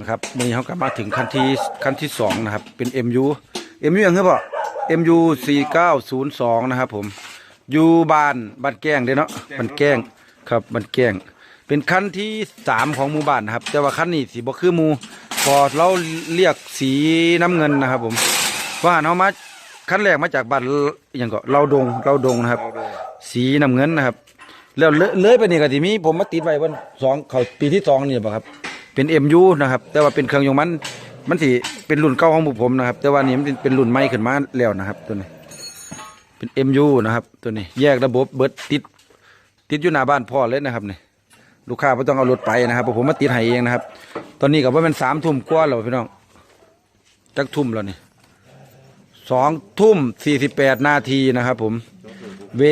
นะครับวันนี้เขากลับมาถึงขั้นที่ขั้นที่สองนะครับ เป็น MU MU ยังไงบ่ MU 4902นะครับ ผมอยู่บ้านบ้านแก้งเด้อเนาะบ้านแก้งครับบ้านแก้ง เป็นขั้นที่สามของหมู่บ้านนะครับ แต่ว่าขั้นนี้สีบ่คือหมู่พอเราเรียกสีน้ำเงินนะครับ ผมว่าเขามาขั้นแรกมาจากบ้านอหย่างก็เราดงเราดงนะครับ สีน้ำเงินนะครับ แล้วเลอะเลยไปนี่ก็ที่มีผมมาติดไว้วันสองเขาปีที่สองนี่บ่ครับ เป็น MU นะครับ แต่ว่าเป็นเครื่องยนต์มัน มันสิเป็นรุ่นเก่าของผมนะครับ แต่ว่านี่มันเป็นรุ่นใหม่ขึ้นมาแล้วนะครับ ตัวนี้ เป็น MU นะครับ ตัวนี้แยกระบบเบิดติดติดอยู่หน้าบ้านพ่อเลยนะครับนี่ลูกค้าไม่ต้องเอารถไปนะครับเพราะผมมาติดให้เองนะครับ ตอนนี้กับว่าเป็นสามทุ่มกว่าแล้วพี่น้องจักทุ่มแล้วนี่สองทุ่มสี่สิบแปดนาทีนะครับ ผมเว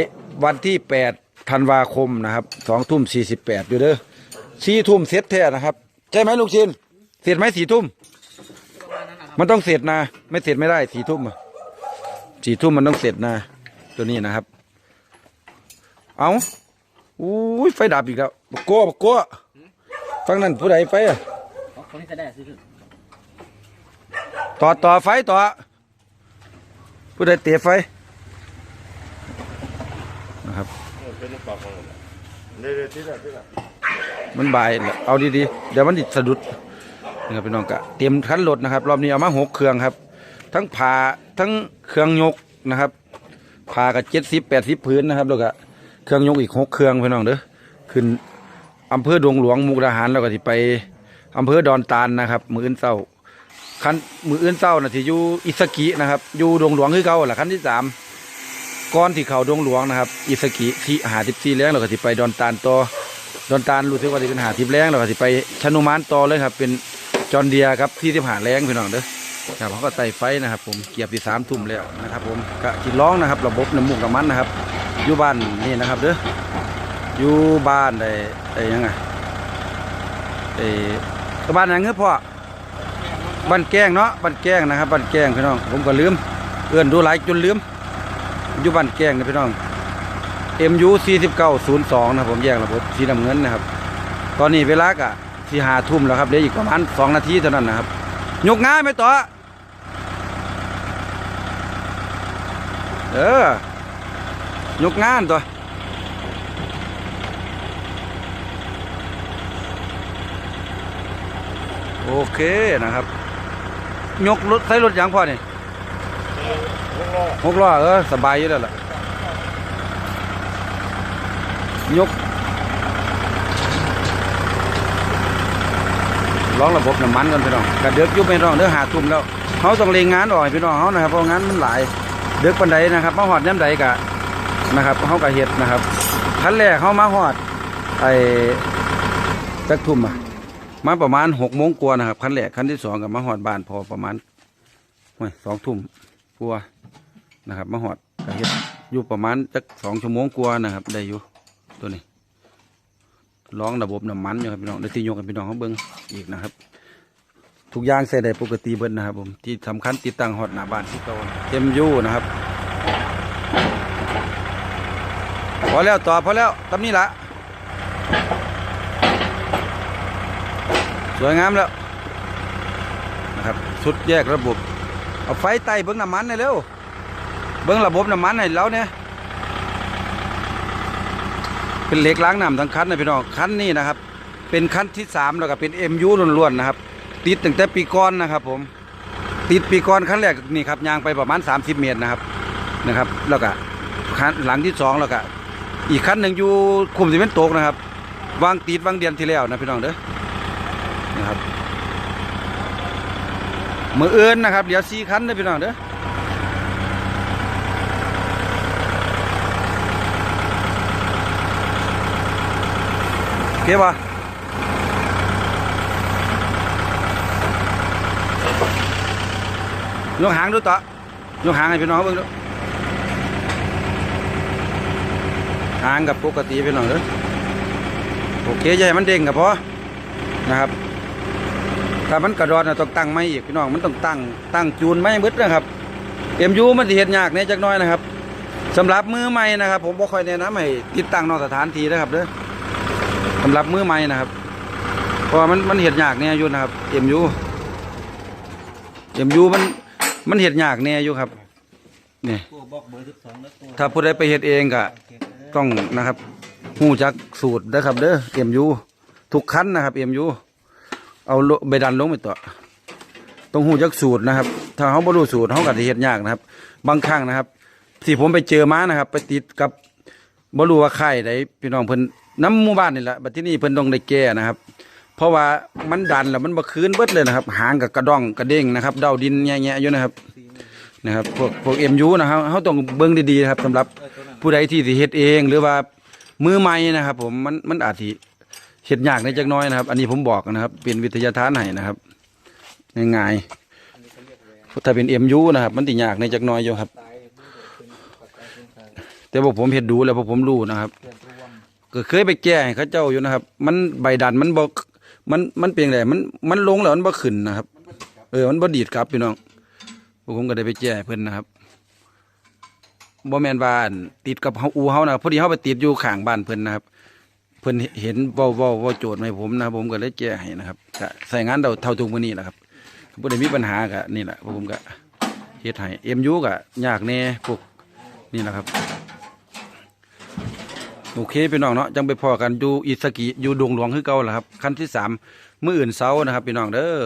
วันที่แปดธันวาคมนะครับสองทุ่มสี่สิบแปดอยู่เด้อสี่ทุ่มเสร็จแท้นะครับ ใช่ไหมลูกชินเสร็จไหมสี่ทุ่มมันต้องเสร็จนะ ไม่เสร็จไม่ได้สี่ทุ่มอะสี่ทุ่มมันต้องเสร็จนะ ตัวนี้นะครับ เอาอุ้ยไฟดับอีกแล้วบกโก้บกโก้ฟังนั่นผู้ใดไฟอะคนนี้จะได้ซื้อต่อต่อไฟต่อ ผู้ใดเตะไฟนะครับ มันบาย เอาดีๆ เดี๋ยวมันดิสะดุดนะครับพี่น้องกะเตรียมคันรถนะครับ รอบนี้เอามาหกเครื่องครับ ทั้งผ่าทั้งเครื่องยกนะครับผ่ากับเจ็ดสิบแปดสิบพื้นนะครับแล้วก็เครื่องยกอีกหกเครื่องพี่น้องเด้อขึ้นอำเภอดวงหลวงมุกดาหารแล้วก็ที่ไปอำเภอดอนตาลนะครับ มืออื่นเศร้าคันมืออื่นเศร้านะที่อยู่อิสกินะครับอยู่ดวงหลวงคือเก่าแหละคันที่สามก้อนที่เขาดวงหลวงนะครับ อิสกิที่หาทิพซีแรงแล้วก็ที่ไปดอนตาลต่อ ดอนตาลรู้สึกว่าจะเป็นหาทิพแรงแล้วก็สิไปชนุมานต่อเลยครับ เป็นจอนเดียครับที่ที่หาแรงพี่น้องเด้อครับเขาก็ใส่ไฟนะครับผมเกียบที่สามทุ่มแล้วนะครับผมกะกินร้องนะครับ ระบบน้ำมูกน้ำมันนะครับอยู่บ้านนี่นะครับเด้ออยู่บ้านไอ้ไอ้ยังไงไอ้ก็บ้านยังเงี้ยพ่อบ้านแก้งเนาะบ้านแก้งนะครับบ้านแก้งพี่น้องผมก็ลืมเอื้อนดูหลายจนลืมอยู่บ้านแก้งนะพี่น้อง MU 4902นะครับผมแยกระบบสีน้ำเงินนะครับ ตอนนี้เวลากะที่หาทุ่มแล้วครับเหลืออีกประมาณ2นาทีเท่านั้นนะครับยกง่ายไหมต่อเออยกงานตัวโอเคนะครับ ยกรถใช้รถยางพอนี่พวกเราหกล้อเออสบายอยู่แล้วล่ะ ยกร้องระบบน้ำมันกันพี่น้องกระเดือกยุบไม่ร้องเด้อหาทุ่มแล้วเขาต้องเลงงานออกพี่น้องเขานะครับเพราะงานมันหลายเดือกปันใดนะครับมาหอดย้ำใดกะนะครับเขากะเห็ดนะครับขั้นแรกเขามาหอดไอ้จักทุ่มอะมาประมาณหกโมงกว่านะครับขั้นแรกขั้นที่สองกับมาหอดบานพอประมาณสองทุ่มกว่านะครับมาหอดกะเห็ดอยู่ประมาณจักสองชั่วโมงกว่านะครับได้อยู่ ตัวนี้ร้องระบบน้ำมันอยู่ครับพี่น้องได้ตีโยงกันพี่น้องเขาเบิ้งอีกนะครับ ทุกอย่างใส่ได้ปกติเบิ้นะครับผมที่สำคัญติดตั้งฮอตหน้าบ้านที่เก่าเต็มยู่นะครับพอแล้วต่อพอแล้วตำนี้ละสวยงามแล้วนะครับสุดแยกระบบเอาไฟไต่เบิ้งน้ำมันหน่อยเร็วเบิ้งระบบน้ำมันให้เราเนี่ย เป็นเหล็กล้างน้ำทั้งคันนะพี่น้องคันนี้นะครับ เป็นคันที่สามแล้วก็เป็นเอ็มยูล้วนๆนะครับ ติดตั้งแต่ปีก่อนนะครับ ผม ติดปีก่อนคันแรกนี่ครับยางไปประมาณ 30 เมตรนะครับนะครับ แล้วก็คันหลังที่สองแล้วก็อีกคันหนึ่งอยู่คุมสิเป็นโตกนะครับวางติดวางเดือนที่แล้วนะพี่น้องเด้อนะครับมือเอินนะครับเดี๋ยวสี่คันนะพี่น้องเด้อ โอเคป่ะยกหางดูต่อยกหางให้พี่น้องเบิ่งดูหางกับปกติพี่น้องเด้อโอเคให้มันเด้งกับพอนะครับ ถ้ามันกระดอนน่ะต้องตั้งไม่อีกพี่น้องมันต้องตั้งตั้งจูนไม่มืดนะครับเอ็มยูมันสิเห็นยากเนี่ยจักน้อยนะครับสำหรับมือใหม่นะครับ ผมบ่ค่อยแนะนำให้ติดตั้งนอกสถานที่นะครับเด้อำหรับมือใหม่นะครับเพราะมันมันเห็ดยากเนี่ยอยู่นะครับเอ็มยูเอ็มยูมันมันเห็ดยากเนี่ยอยู่ครับนี่ถ้าผู้ใดไปเฮ็ดเองก็ต้องนะครับหูจักสูตรนะครับเด้อเอ็มยูทุกคันนะครับเอ็มยูเอาใบดันลงไปต่อต้องหูจักสูตรนะครับ ถ้าเขาบ่รู้สูตรเขาก็สิเฮ็ดยากนะครับ บางครั้งนะครับที่ผมไปเจอม้านะครับ ไปติดกับบ่รู้ว่าใครใดพี่น้องเพิ่น น้ำหมู่บ้านนี่แหละบัดที่นี่เพิ่นต้องได้แก้นะครับ เพราะว่ามันดันแล้วมันบ่คืนเบิดเลยนะครับ หางกับกระดองกระเด้งนะครับเดาดินแง่ๆอยู่นะครับนะครับพวกพวกเอ็มยูนะครับเขาต้องเบิ่งดีๆนะครับสำหรับผู้ใดที่สิเฮ็ดเองหรือว่ามือใหม่นะครับ ผมมันมันอาจสิเฮ็ดยากในจักน้อยนะครับ อันนี้ผมบอกนะครับ เป็นวิทยาทานให้นะครับง่ายๆถ้าเป็นเอ็มยูนะครับ มันติยากในจักน้อยอยู่ครับ แต่พวกผมเฮ็ดดูแล้วพวกผมรู้นะครับ ก็เคยไปแก้ให้เขาเจ้าอยู่นะครับ มันใบดันมันบ่มันมันเป็นไงมันมันลงแล้วมันบ่ขึ้นนะครับ เออมันบ่ดีดกลับพี่น้องพวกผมก็ได้ไปแก้ให้เพิ่นนะครับบ่แมนว่านติดกับเฮาอูเฮานะพอดีเฮาไปติดอยู่ข้างบ้านเพิ่นนะครับ เพิ่นเห็นเว้าเว้าเว้าโจทย์มาให้ผมนะครับผมก็เลยแก้ให้นะครับก็ใส่งานเท่าเท่าทุกมื้อนี้แหละครับบ่ได้มีปัญหาก็นี่แหละพวกผมก็เฮ็ดให้ MU ก็ยากแน่พวกนี่แหละครับ โอเคพี่น้องเนาะจังไปพอกันอยู่อิสกิอยู่ดวงหลวงคือเก่าแหละครับขั้นที่สามมื้ออื่นเสานะครับพี่น้องเด้อ